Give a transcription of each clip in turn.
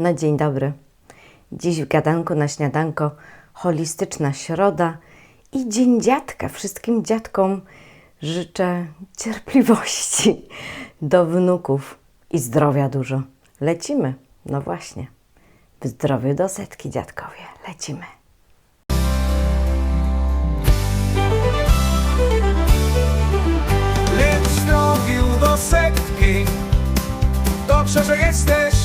No dzień dobry. Dziś w gadanku na śniadanko holistyczna środa i dzień dziadka. Wszystkim dziadkom życzę cierpliwości do wnuków i zdrowia dużo. Lecimy. No właśnie. W zdrowiu do setki, dziadkowie. Lecimy. Lecz zdrowiu do setki Dobrze, że jesteś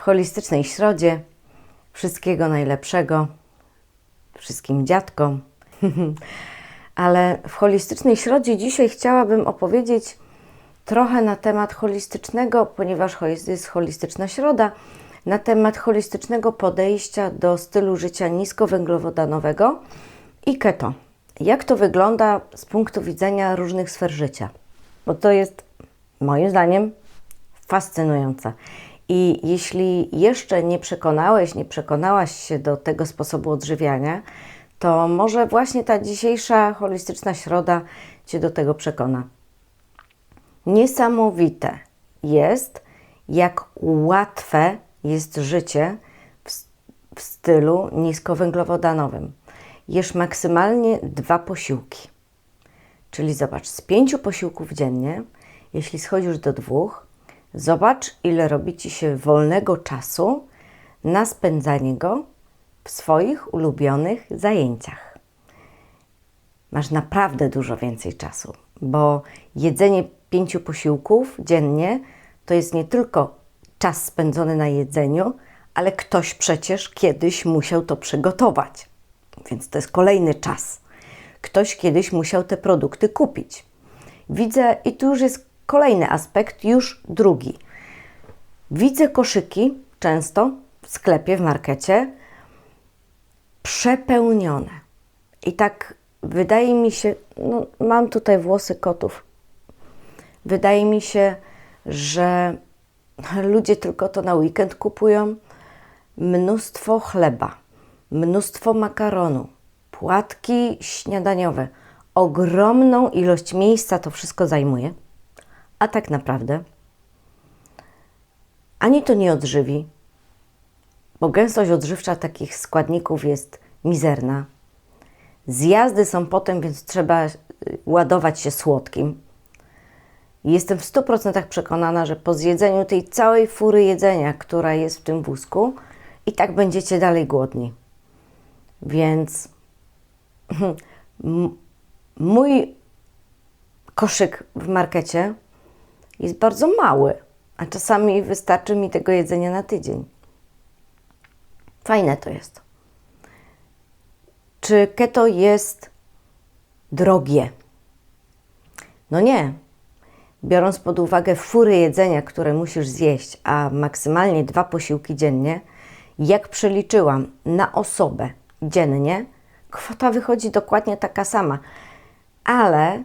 W holistycznej środzie wszystkiego najlepszego wszystkim dziadkom. Ale w holistycznej środzie dzisiaj chciałabym opowiedzieć trochę na temat holistycznego, ponieważ jest, holistyczna środa, na temat holistycznego podejścia do stylu życia niskowęglowodanowego i keto. Jak to wygląda z punktu widzenia różnych sfer życia? Bo to jest moim zdaniem fascynująca. I jeśli jeszcze nie przekonałeś, nie przekonałaś się do tego sposobu odżywiania, to może właśnie ta dzisiejsza holistyczna środa Cię do tego przekona. Niesamowite jest, jak łatwe jest życie w, w stylu niskowęglowodanowym. Jesz maksymalnie dwa posiłki. Czyli zobacz, z pięciu posiłków dziennie, jeśli schodzisz do dwóch, zobacz, ile robi ci się wolnego czasu na spędzanie go w swoich ulubionych zajęciach. Masz naprawdę dużo więcej czasu, bo jedzenie pięciu posiłków dziennie to jest nie tylko czas spędzony na jedzeniu, ale ktoś przecież kiedyś musiał to przygotować. Więc to jest kolejny czas. Ktoś kiedyś musiał te produkty kupić. Widzę, i tu już jest kolejny aspekt, już drugi. Widzę koszyki często w sklepie, w markecie przepełnione. I tak wydaje mi się, no, mam tutaj włosy kotów. Wydaje mi się, że ludzie tylko to na weekend kupują. Mnóstwo chleba, mnóstwo makaronu, płatki śniadaniowe. Ogromną ilość miejsca to wszystko zajmuje, a tak naprawdę ani to nie odżywi, bo gęstość odżywcza takich składników jest mizerna. Zjazdy są potem, więc trzeba y, ładować się słodkim. Jestem w 100% przekonana, że po zjedzeniu tej całej fury jedzenia, która jest w tym wózku, i tak będziecie dalej głodni. Więc mój koszyk w markecie jest bardzo mały, a czasami wystarczy mi tego jedzenia na tydzień. Fajne to jest. Czy keto jest drogie? No nie. Biorąc pod uwagę fury jedzenia, które musisz zjeść, a maksymalnie dwa posiłki dziennie, jak przeliczyłam na osobę dziennie, kwota wychodzi dokładnie taka sama. Ale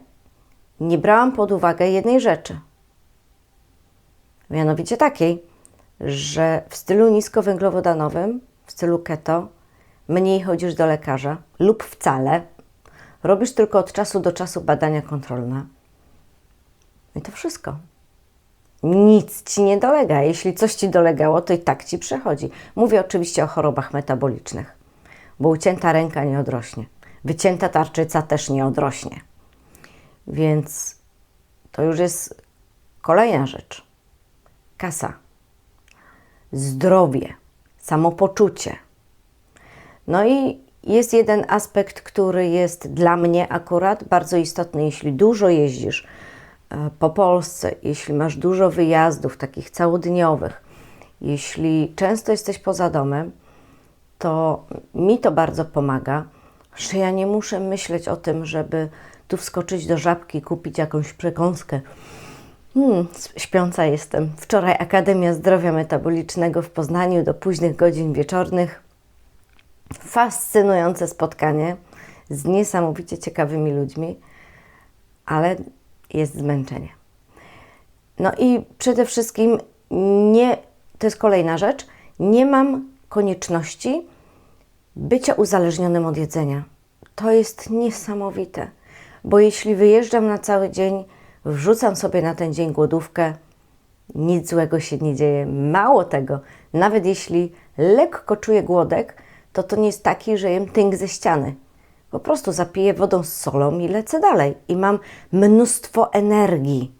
nie brałam pod uwagę jednej rzeczy. Mianowicie takiej, że w stylu niskowęglowodanowym, w stylu keto, mniej chodzisz do lekarza lub wcale, robisz tylko od czasu do czasu badania kontrolne. I to wszystko. Nic ci nie dolega. Jeśli coś ci dolegało, to i tak ci przechodzi. Mówię oczywiście o chorobach metabolicznych, bo ucięta ręka nie odrośnie, wycięta tarczyca też nie odrośnie. Więc to już jest kolejna rzecz. Kasa, zdrowie, samopoczucie. No i jest jeden aspekt, który jest dla mnie akurat bardzo istotny. Jeśli dużo jeździsz e, po Polsce, jeśli masz dużo wyjazdów takich całodniowych, jeśli często jesteś poza domem, to mi to bardzo pomaga, że ja nie muszę myśleć o tym, żeby tu wskoczyć do żabki, kupić jakąś przekąskę. Hmm, śpiąca jestem. Wczoraj Akademia Zdrowia Metabolicznego w Poznaniu do późnych godzin wieczornych. Fascynujące spotkanie z niesamowicie ciekawymi ludźmi, ale jest zmęczenie. No i przede wszystkim nie, to jest kolejna rzecz, nie mam konieczności bycia uzależnionym od jedzenia. To jest niesamowite, bo jeśli wyjeżdżam na cały dzień wrzucam sobie na ten dzień głodówkę, nic złego się nie dzieje. Mało tego, nawet jeśli lekko czuję głodek, to to nie jest taki, że jem tynk ze ściany. Po prostu zapiję wodą z solą i lecę dalej. I mam mnóstwo energii.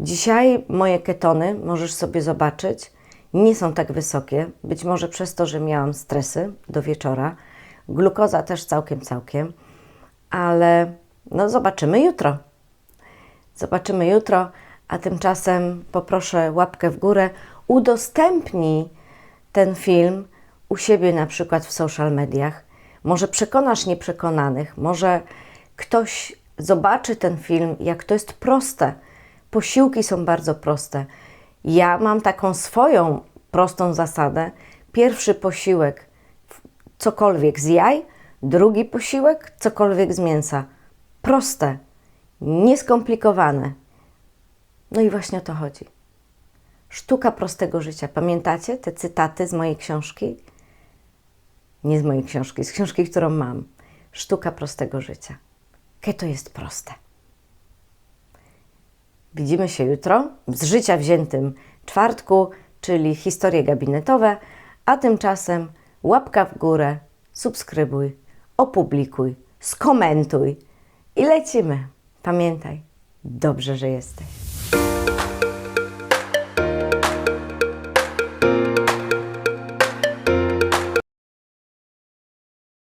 Dzisiaj moje ketony, możesz sobie zobaczyć, nie są tak wysokie. Być może przez to, że miałam stresy do wieczora. Glukoza też całkiem, całkiem. Ale no zobaczymy jutro. Zobaczymy jutro, a tymczasem poproszę łapkę w górę. Udostępnij ten film u siebie na przykład w social mediach. Może przekonasz nieprzekonanych, może ktoś zobaczy ten film, jak to jest proste. Posiłki są bardzo proste. Ja mam taką swoją prostą zasadę. Pierwszy posiłek cokolwiek z jaj, drugi posiłek cokolwiek z mięsa. Proste, nieskomplikowane. No i właśnie o to chodzi. Sztuka prostego życia. Pamiętacie te cytaty z mojej książki? Nie z mojej książki, z książki, którą mam. Sztuka prostego życia. Jakie to jest proste. Widzimy się jutro z życia wziętym czwartku, czyli historie gabinetowe, a tymczasem łapka w górę, subskrybuj, opublikuj, skomentuj i lecimy. Pamiętaj, dobrze, że jesteś.